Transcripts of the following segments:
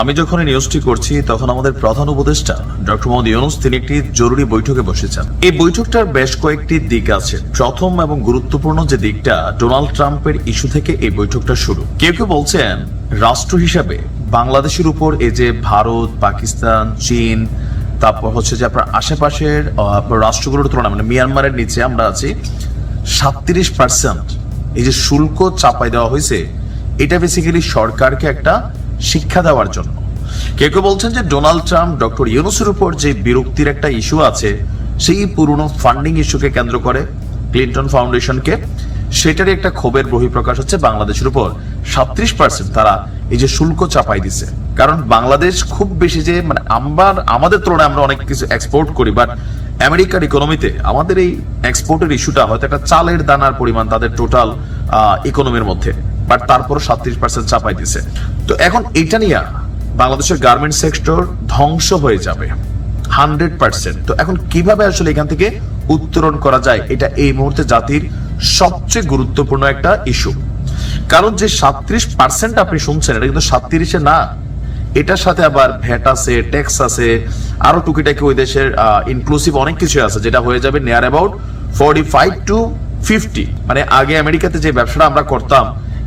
আমি যখন এই নিউজটি করছি, তখন আমাদের প্রধান উপদেষ্টা, ডক্টর মোহাম্মদ ইউনুস, তিনি একটি জরুরি বৈঠকে বসেছেন। এই বৈঠকটার বেশ কয়েকটি দিক আছে। প্রথম এবং গুরুত্বপূর্ণ যে দিকটা, ডোনাল্ড ট্রাম্পের ইস্যু থেকে এই বৈঠকটা শুরু। কেউ কেউ বলছেন, রাষ্ট্র হিসাবে বাংলাদেশের উপর এই যে ভারত, পাকিস্তান, চীন, তারপর হচ্ছে যে আপনার আশেপাশের রাষ্ট্রগুলোর তুলনায় মানে মিয়ানমারের নিচে আমরা আছি, সাতত্রিশ পার্সেন্ট এই যে শুল্ক চাপাই দেওয়া হয়েছে, এটা বেসিক্যালি সরকারকে একটা শিক্ষা দেওয়ার জন্য। কেউ কেউ বলছেন যে ডোনাল্ড ট্রাম্প, ডক্টর ইউনুসের উপর যে বিরক্তির একটা ইস্যু আছে, সেই পুরনো ফান্ডিং ইস্যুকে কেন্দ্র করে ক্লিন্টন ফাউন্ডেশনকে, সেটারই একটা ক্ষোভের বহিঃপ্রকাশ হচ্ছে বাংলাদেশের উপর। সাত্রিশ পার্সেন্ট তারা এই যে শুল্ক চাপাই দিছে। কারণ বাংলাদেশ খুব বেশি যে মানে আমার, আমাদের তুলনায় আমরা অনেক কিছু এক্সপোর্ট করি বাট আমেরিকার ইকোনমিতে আমাদের এই এক্সপোর্টের ইস্যুটা হয়তো একটা চালের দানার পরিমাণ তাদের টোটাল ইকোনমির মধ্যে। বাট তারপর সাত্রিশ পার্সেন্ট চাপাই দিছে। তো এখন এইটা নিয়ে বাংলাদেশের গার্মেন্ট সেক্টর ধ্বংস হয়ে যাবে। হান্ড্রেড পার্সেন্ট তো এখন কীভাবে আসলে এখান থেকে উত্তরণ করা যায়? এটা এই মুহূর্তে জাতির সবচেয়ে গুরুত্বপূর্ণ একটা ইস্যু কারণ যে সাত্রিশ পার্সেন্ট আপনি শুনছেন, এটা কিন্তু সাত্রিশে না। এটার সাথে আবার ভ্যাট আছে ট্যাক্স আছে, আরও টুকিটাকি ওই দেশের ইনক্লুসিভ অনেক কিছু আছে, যেটা হয়ে যাবে near about forty five to fifty মানে আগে আমেরিকাতে যে ব্যবসাটা আমরা করতাম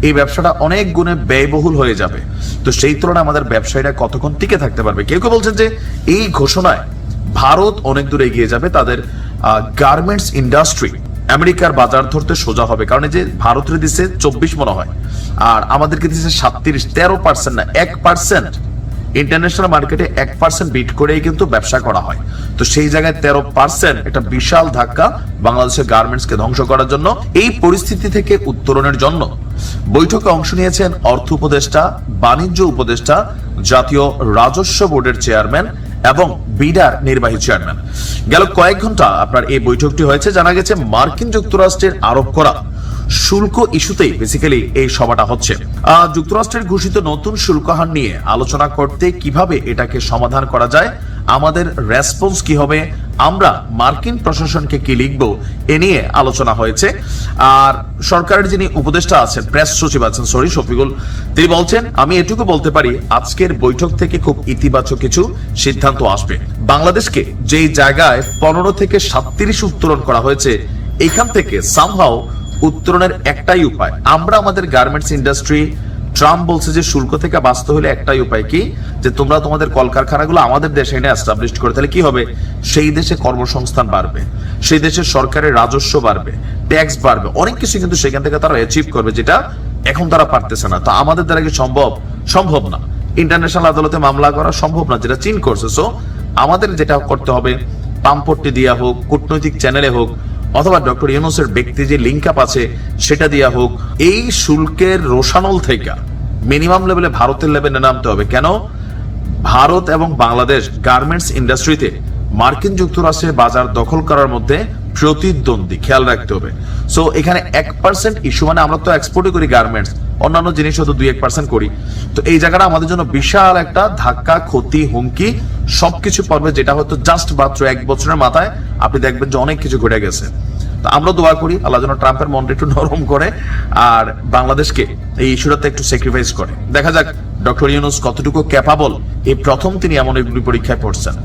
এই ব্যবসাটা অনেক গুণে ব্যয়বহুল হয়ে যাবে। তো সেই তুলনায় আমাদের ব্যবসায়ীরা কতক্ষণ টিকে থাকতে পারবে? কেউ কেউ বলছেন যে এই ঘোষণায় ভারত অনেক দূর এগিয়ে যাবে, তাদের গার্মেন্টস ইন্ডাস্ট্রি আমেরিকার বাজার ধরতে সোজা হবে। কারণ যে ভারতের দিচ্ছে চব্বিশ মনে হয়, আর আমাদেরকে দিচ্ছে সাতত্রিশ, তেরো পার্সেন্ট না, এক পার্সেন্ট ইন্টারন্যাশনাল মার্কেটে এক পার্সেন্ট বিট করেই কিন্তু ব্যবসা করা হয়। তো সেই জায়গায় তেরো পার্সেন্ট একটা বিশাল ধাক্কা বাংলাদেশের গার্মেন্টস কে ধ্বংস করার জন্য এই পরিস্থিতি থেকে উত্তরণের জন্য। বৈঠকে অংশ নিয়েছেন অর্থ উপদেষ্টা, বাণিজ্য উপদেষ্টা, জাতীয় রাজস্ব বোর্ডের চেয়ারম্যান এবং বিডার নির্বাহী চেয়ারম্যান গেল কয়েক ঘণ্টা আপনার এই বৈঠকটি হয়েছে, জানা গেছে মার্কিন যুক্তরাষ্ট্রের আরোপ করা। শুল্ক ইস্যুতেই বেসিক্যালি এই সভাটা হচ্ছে। যুক্তরাষ্ট্রের ঘোষিত নতুন শুল্ক হার নিয়ে আলোচনা করতে কীভাবে এটাকে সমাধান করা যায়, আমাদের রেসপন্স কি হবে, আমরা মার্কিন প্রশাসনকে কি লিখব, এ নিয়ে আলোচনা হয়েছে। আর সরকারের যিনি উপদেষ্টা আছেন প্রেস সচিব আছেন সরি শফিকুল, তিনি বলছেন, আমি এটুকু বলতে পারি, আজকের বৈঠক থেকে খুব ইতিবাচক কিছু সিদ্ধান্ত আসবে। বাংলাদেশকে যেই জায়গায় পনেরো থেকে সাতত্রিশ উত্তোলন করা হয়েছে, এখান থেকে সামহাও উত্তরণের একটাই উপায়। আমরা আমাদের গার্মেন্টস ইন্ডাস্ট্রি ট্রাম্প বলছে যে শুল্ক থেকে বাঁচতে হলে একটাই উপায় কি? যে তোমরা তোমাদের কলকারখানাগুলো আমাদের দেশে এনে এস্টাবলিশ করে, তাহলে কি হবে? সেই দেশে কর্মসংস্থান বাড়বে, সেই দেশের সরকারের রাজস্ব বাড়বে ট্যাক্স বাড়বে, অনেক কিছু কিন্তু সেখান থেকে তারা অ্যাচিভ করবে, যেটা এখন তারা পারতেছে না। তো আমাদের দ্বারা কি সম্ভব? সম্ভব না। ইন্টারন্যাশনাল আদালতে মামলা করা সম্ভব না, যেটা চীন করছে। সো আমাদের যেটা করতে হবে পাম্পট্টি দিয়া হোক, কূটনৈতিক চ্যানেলে হোক অথবা ডক্টর ইউনুসের ব্যক্তি যে লিঙ্ক আপ আছে, সেটা দিয়া হোক, এই শুল্কের রোশানল থেকে মিনিমাম লেভেলে ভারতের লেভেলে নামতে হবে। কেন? ভারত এবং বাংলাদেশ গার্মেন্টস ইন্ডাস্ট্রিতে মার্কিন যুক্তরাষ্ট্রের বাজার দখল করার মধ্যে প্রতিদ্বন্দ্বী। খেয়াল রাখতে হবে। সো এখানে এক পার্সেন্ট ইস্যু মানে আমরা তো এক্সপোর্টই করি গার্মেন্টস অন্যান্য জিনিস হয়তো দুই এক পার্সেন্ট করি। তো এই জায়গাটা আমাদের জন্য বিশাল একটা ধাক্কা, ক্ষতি, হুমকি সবকিছু পারবে যেটা হয়তো জাস্ট মাত্র এক বছরের মাথায়, আপনি দেখবেন যে অনেক কিছু ঘটে গেছে। তো আমরা দোয়া করি আল্লাহ যেন ট্রাম্পের মনটা একটু নরম করে আর বাংলাদেশকে এই ইস্যুটাতে একটু স্যাক্রিফাইস করে। দেখা যাক, ডক্টর ইউনুস কতটুকু ক্যাপাবল এই প্রথম তিনি এমন এগুলি পরীক্ষায় পড়ছেন।